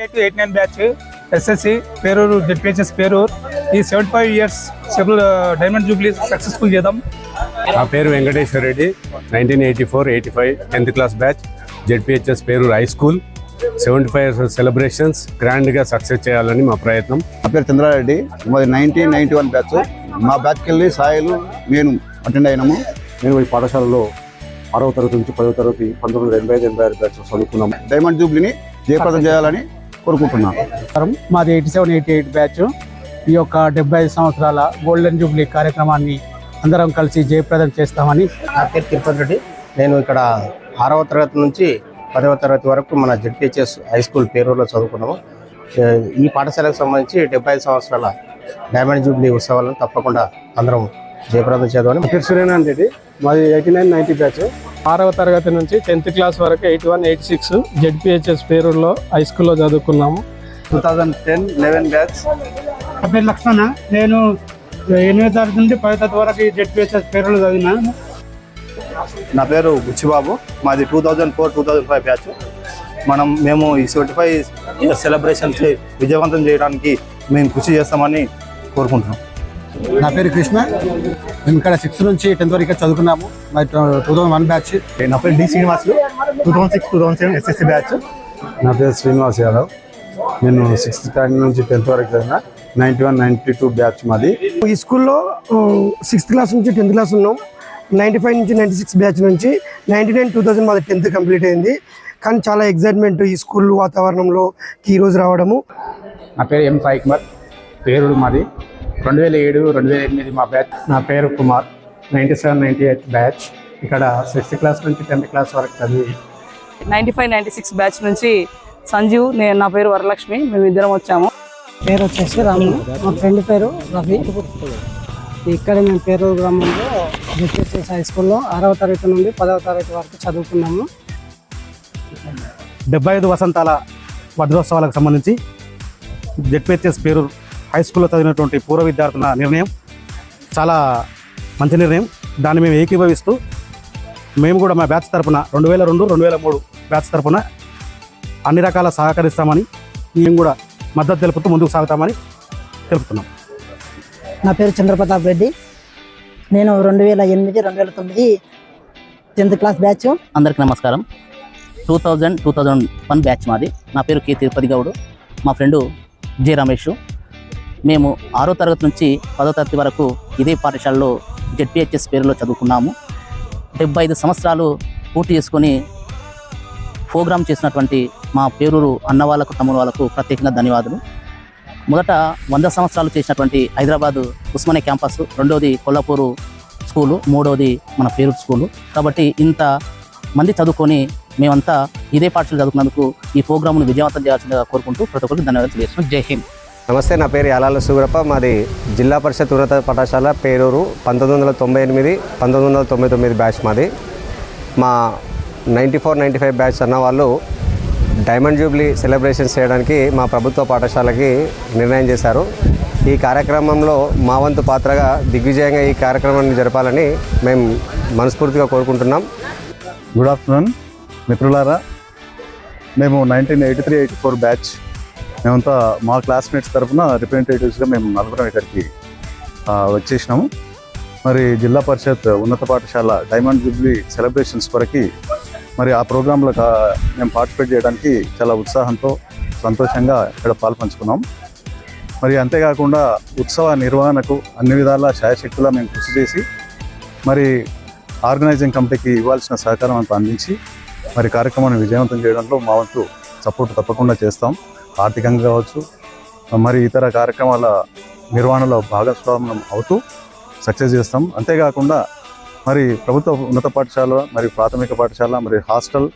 Eighth eight nine batch SSC Peruru ZPHS Peruru. ఈ seventy five years సెబుల్ diamond jubilee successful చేద్దాం. నా పేరు Venkateswara Reddy nineteen eighty four eighty five tenth class batch ZPHS పేరు high school seventy five celebrations గ్రాండ్గా success చేయాలని మా ప్రయత్నం. నా పేరు చంద్రారెడ్డి మాది నైన్టీన్ నైన్టీ వన్ బ్యాచ్ మా బ్యాచ్కి వెళ్ళి సాయిలు నేను అటెండ్ అయినాము. నేను ఈ పాఠశాలలో ఆరవ తరగతి నుంచి పదవ తరగతి పంతొమ్మిది వందల ఎనభై ఐదు ఎనభై ఆరు బ్యాచ్ చదువుకున్నాం డైమండ్ జూబ్లీని జయప్రదం చేయాలని కోరుకుంటున్నాను. మాది eighty seven eighty eight batch. ఈ యొక్క డెబ్బై ఐదు సంవత్సరాల గోల్డెన్ జూబ్లీ కార్యక్రమాన్ని అందరం కలిసి జయప్రదం చేస్తామని నా పేరు తిరుపతి రెడ్డి. నేను ఇక్కడ ఆరవ తరగతి నుంచి పదవ తరగతి వరకు మన జడ్పిహెచ్ఎస్ హై స్కూల్ పేరూరులో చదువుకున్నాము. ఈ పాఠశాలకు సంబంధించి డెబ్బై ఐదు సంవత్సరాల డైమండ్ జూబ్లీ ఉత్సవాలను తప్పకుండా అందరం జయప్రదం చేద్దామని పేరు సురేనాన్ రెడ్డి. మాది ఎయిటీ నైన్ నైన్టీ బ్యాచ్. ఆరవ తరగతి నుంచి టెన్త్ క్లాస్ వరకు eighty one eighty six ZPHS పేరూరులో high స్కూల్లో చదువుకున్నాము. Two thousand ten eleven batch. నా పేరు లక్ష్మణ. నేను ఎనిమిదో తరగతి నుండి పదో తరగతి వరకు జెడ్పిహెచ్ఎస్ పేరులో చదివినాను. నా పేరు బుచ్చిబాబు. మాది two thousand four two thousand five batch. మనం మేము ఈ సెవెంటీ ఫైవ్ సెలబ్రేషన్స్ విజయవంతం చేయడానికి మేము కృషి చేస్తామని కోరుకుంటున్నాం. నా పేరు కృష్ణ. మేము ఇక్కడ సిక్స్త్ నుంచి టెన్త్ వరకు ఇక్కడ చదువుకున్నాము. మరి టూ థౌసండ్ వన్ బ్యాచ్ నా పేరు D Srinivasulu. Two thousand six two thousand seven SSC batch నా పేరు శ్రీనివాస్ యాదవ్. నేను సిక్స్త్ స్టాండర్డ్ నుంచి టెన్త్ వరకు చదివిన ninety one ninety two batch మాది. ఈ స్కూల్లో సిక్స్త్ క్లాస్ నుంచి టెన్త్ క్లాస్ ఉన్నాం. నైంటీ ఫైవ్ నుంచి నైంటీ సిక్స్ బ్యాచ్ నుంచి నైంటీ నైన్ టూ థౌజండ్ మాది టెన్త్ కంప్లీట్ అయింది. కానీ చాలా ఎగ్జైట్మెంట్ ఈ స్కూల్ వాతావరణంలో ఈ రోజు రావడము. నా పేరు ఎం సాయి కుమార్. పేరుడు మాది. రెండు వేల ఏడు రెండు వేల ఎనిమిది మా బ్యాచ్ నా పేరు Kumar. Ninety seven ninety eight batch. ఇక్కడ సిక్స్త్ క్లాస్ నుంచి టెన్త్ క్లాస్ వరకు చదివి. Ninety five ninety six batch నుంచి సంజీవ్ నేను నా పేరు వరలక్ష్మి. మేము ఇద్దరం వచ్చాము. పేరు వచ్చేసి రాము. మా ఫ్రెండ్ పేరు రవి. ఇక్కడ మేము పేరు గ్రామంలో జెడ్పిహెచ్ఎస్ హై స్కూల్లో ఆరవ తరగతి నుండి పదవ తరగతి వరకు చదువుకున్నాము. డెబ్బై ఐదు వసంతాల వజ్రోత్సవాలకు సంబంధించి జెడ్పిహెచ్ఎస్ పేరు హై స్కూల్లో చదివినటువంటి పూర్వ విద్యార్థుల నిర్ణయం. చాలా మంచి నిర్ణయం. దాన్ని మేము ఏకీభవిస్తూ మేము కూడా మా బ్యాచ్ తరపున రెండు వేల రెండు రెండు వేల మూడు బ్యాచ్ తరపున అన్ని రకాల సహకరిస్తామని మేము కూడా మద్దతు తెలుపుతూ ముందుకు సాగుతామని తెలుపుతున్నాం. నా పేరు చంద్రప్రతాప్ రెడ్డి. నేను రెండు వేల ఎనిమిది రెండు వేల తొమ్మిది టెన్త్ క్లాస్ బ్యాచ్. అందరికీ నమస్కారం. Two thousand two thousand one batch మాది. నా పేరు కే. తిరుపతి గౌడు. మా ఫ్రెండు జె. రమేష్. మేము ఆరో తరగతి నుంచి పదో తరగతి వరకు ఇదే పాఠశాలలో జెడ్పిహెచ్ఎస్ పేరులో చదువుకున్నాము. డెబ్బై ఐదు సంవత్సరాలు పూర్తి చేసుకొని ప్రోగ్రామ్ చేసినటువంటి మా పేరూరు అన్న వాళ్ళకు తమ్ముడు వాళ్ళకు ప్రత్యేకంగా ధన్యవాదాలు. మొదట వంద సంవత్సరాలు చేసినటువంటి హైదరాబాదు ఉస్మానియా క్యాంపస్ రెండవది కొల్లాపూరు స్కూలు మూడవది మన పేరు స్కూలు. కాబట్టి ఇంత మంది చదువుకొని మేమంతా ఇదే పాఠశాల చదువుకున్నందుకు ఈ ప్రోగ్రామ్ను విజయవంతం చేయాల్సిందిగా కోరుకుంటూ ప్రతి ఒక్కరికి ధన్యవాదాలు తెలియజేస్తున్నాం. జై హింద్. నమస్తే నా పేరు యాలాల సూరప్ప మాది జిల్లా పరిషత్ ఉన్నత పాఠశాల పేరూరు పంతొమ్మిది వందల తొంభై ఎనిమిది పంతొమ్మిది వందల తొంభై తొమ్మిది బ్యాచ్ మాది. మా ninety four ninety five batch అన్న వాళ్ళు డైమండ్ జూబ్లీ సెలబ్రేషన్స్ చేయడానికి మా ప్రభుత్వ పాఠశాలకి నిర్ణయం చేశారు. ఈ కార్యక్రమంలో మా వంతు పాత్రగా దిగ్విజయంగా ఈ కార్యక్రమాన్ని జరపాలని మేము మనస్ఫూర్తిగా కోరుకుంటున్నాం. గుడ్ ఆఫ్టర్నూన్ మిత్రులారా. మేము nineteen eighty three eighty four batch మేమంతా మా క్లాస్మేట్స్ తరఫున రిప్రజెంటేటివ్స్గా మేము నలుగురం ఇక్కడికి వచ్చేసినాము. మరి జిల్లా పరిషత్ ఉన్నత పాఠశాల డైమండ్ జూబ్లీ సెలబ్రేషన్స్ కొరకి మరి ఆ ప్రోగ్రాంలో మేము పార్టిసిపేట్ చేయడానికి చాలా ఉత్సాహంతో సంతోషంగా ఇక్కడ పాల్పంచుకున్నాం. మరి అంతేకాకుండా ఉత్సవ నిర్వహణకు అన్ని విధాల శాయశక్తులా మేము కృషి చేసి మరి ఆర్గనైజింగ్ కమిటీకి ఇవ్వాల్సిన సహకారం అంతా అందించి మరి కార్యక్రమాన్ని విజయవంతం చేయడంలో మా వంతు సపోర్ట్ తప్పకుండా చేస్తాం. ఆర్థికంగా కావచ్చు మరి ఇతర కార్యక్రమాల నిర్వహణలో భాగస్వామ్యం అవుతూ సక్సెస్ చేస్తాం. అంతేకాకుండా మరి ప్రభుత్వ ఉన్నత పాఠశాల మరి ప్రాథమిక పాఠశాల మరి హాస్టల్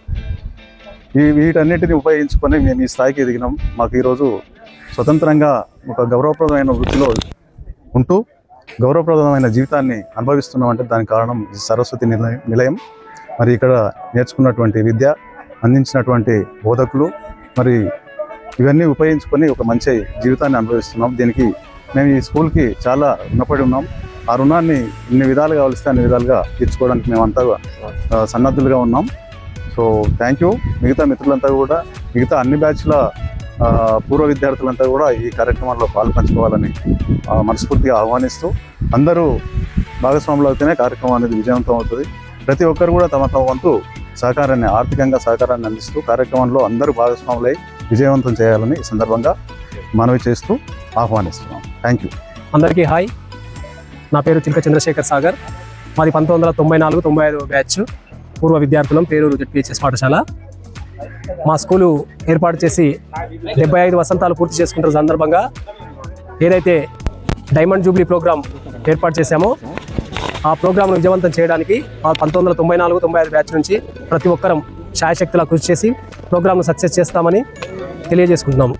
ఈ వీటన్నిటిని ఉపయోగించుకొని మేము ఈ స్థాయికి ఎదిగినాం. మాకు ఈరోజు స్వతంత్రంగా ఒక గౌరవప్రదమైన వృత్తిలో ఉంటూ గౌరవప్రదమైన జీవితాన్ని అనుభవిస్తున్నామంటే దానికి కారణం సరస్వతి నిలయం. మరి ఇక్కడ నేర్చుకున్నటువంటి విద్య అందించినటువంటి బోధకులు మరి ఇవన్నీ ఉపయోగించుకొని ఒక మంచి జీవితాన్ని అనుభవిస్తున్నాం. దీనికి మేము ఈ స్కూల్కి చాలా రుణపడి ఉన్నాం. ఆ రుణాన్ని ఇన్ని విధాలుగా కావలిస్తే అన్ని విధాలుగా తీర్చుకోవడానికి మేమంతా సన్నద్ధులుగా ఉన్నాం. సో థ్యాంక్ యూ మిగతా మిత్రులంతా కూడా మిగతా అన్ని బ్యాచ్ల పూర్వ విద్యార్థులంతా కూడా ఈ కార్యక్రమంలో పాల్పంచుకోవాలని మనస్ఫూర్తిగా ఆహ్వానిస్తూ అందరూ భాగస్వాములు అయితేనే కార్యక్రమం అనేది విజయవంతం అవుతుంది. ప్రతి ఒక్కరు కూడా తమ తమ వంతు సహకారాన్ని ఆర్థికంగా సహకారాన్ని అందిస్తూ కార్యక్రమంలో అందరూ భాగస్వాములై విజయవంతం చేయాలని ఈ సందర్భంగా మనవి చేస్తూ ఆహ్వానిస్తున్నాం. థ్యాంక్ యూ అందరికీ హాయ్. నా పేరు చిల్క చంద్రశేఖర్ సాగర్. మాది పంతొమ్మిది వందల తొంభై నాలుగు తొంభై ఐదు బ్యాచ్ పూర్వ విద్యార్థులం పేరూరు జెడ్పిహెచ్ఎస్ పాఠశాల. మా స్కూలు ఏర్పాటు చేసి డెబ్బై ఐదు వసంతాలు పూర్తి చేసుకుంటున్న సందర్భంగా ఏదైతే డైమండ్ జూబ్లీ ప్రోగ్రాం ఏర్పాటు చేశామో ఆ ప్రోగ్రాంను విజయవంతం చేయడానికి మా పంతొమ్మిది వందల తొంభై నాలుగు తొంభై ఐదు బ్యాచ్ నుంచి ప్రతి ఒక్కరం శాయశక్తిలా కృషి చేసి ప్రోగ్రాంను సక్సెస్ చేస్తామని తెలియజేసుకుంటున్నాము.